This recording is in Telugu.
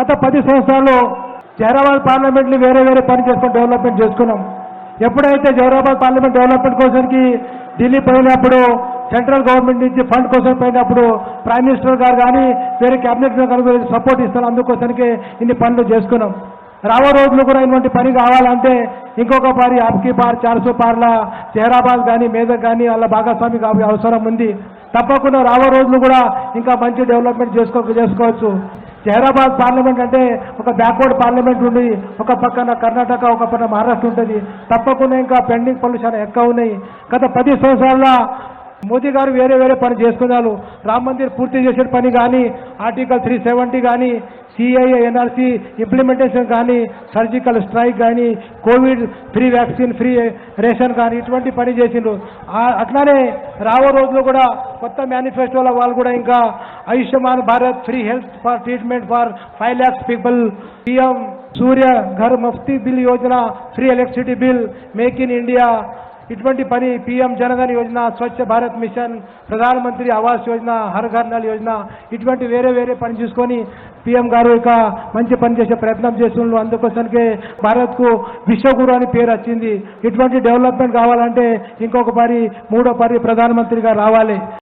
గత పది సంవత్సరాలు జహరాబాద్ పార్లమెంట్ని వేరే వేరే పని చేసుకొని డెవలప్మెంట్ చేసుకున్నాం. ఎప్పుడైతే జహరాబాద్ పార్లమెంట్ డెవలప్మెంట్ కోసానికి ఢిల్లీ పోయినప్పుడు సెంట్రల్ గవర్నమెంట్ నుంచి ఫండ్ కోసం పోయినప్పుడు ప్రైమ్ మినిస్టర్ గారు కానీ వేరే క్యాబినెట్ కానీ సపోర్ట్ ఇస్తారు. అందుకోసానికి ఇన్ని పనులు చేసుకున్నాం. రాబో రోజులు కూడా ఇటువంటి పని కావాలంటే ఇంకొక పారి ఆప్కి పార్ చార్సు పార్ల జహరాబాద్ కానీ మేదక్ కానీ వాళ్ళ భాగస్వామి అవసరం ఉంది. తప్పకుండా రాబో రోజులు కూడా ఇంకా మంచి డెవలప్మెంట్ చేసుకో చేసుకోవచ్చు. జహరాబాద్ పార్లమెంట్ అంటే ఒక బ్యాక్వర్డ్ పార్లమెంట్ ఉంది ఒక పక్కన కర్ణాటక ఒక పక్కన మహారాష్ట్ర ఉంటుంది. తప్పకుండా ఇంకా పెండింగ్ పనులు చాలా ఎక్కువ ఉన్నాయి. గత పది సంవత్సరాల మోదీ గారు వేరే వేరే పని చేసుకున్నారు. రామ్ మందిర్ పూర్తి చేసే పని కానీ ఆర్టికల్ త్రీ సెవెంటీ కానీ సిఐఏ ఎన్ఆర్సీ ఇంప్లిమెంటేషన్ కానీ సర్జికల్ స్ట్రైక్ కానీ COVID free vaccine free ration కానీ ఇటువంటి పని చేసిండ్రు. అట్లానే రాబో రోజుల్లో కూడా కొత్త మేనిఫెస్టోలో వాళ్ళు కూడా ఇంకా Ayushman Bharat free health for treatment for five lakhs people PM Surya Ghar Muft bill Yojana free electricity bill make in India ఇటువంటి పని పిఎం జనధన్ యోజన స్వచ్ఛ భారత్ మిషన్ ప్రధానమంత్రి ఆవాస్ యోజన హర్ ఘర్ నల్ యోజన ఇటువంటి వేరే వేరే పని చూసుకొని పిఎం గారు ఇక మంచి పని చేసే ప్రయత్నం చేస్తున్నారు. అందుకోసానికి భారత్కు విశ్వగురు అని పేరు వచ్చింది. ఇటువంటి డెవలప్మెంట్ కావాలంటే ఇంకొక పరి మూడో పరి ప్రధానమంత్రిగా రావాలి.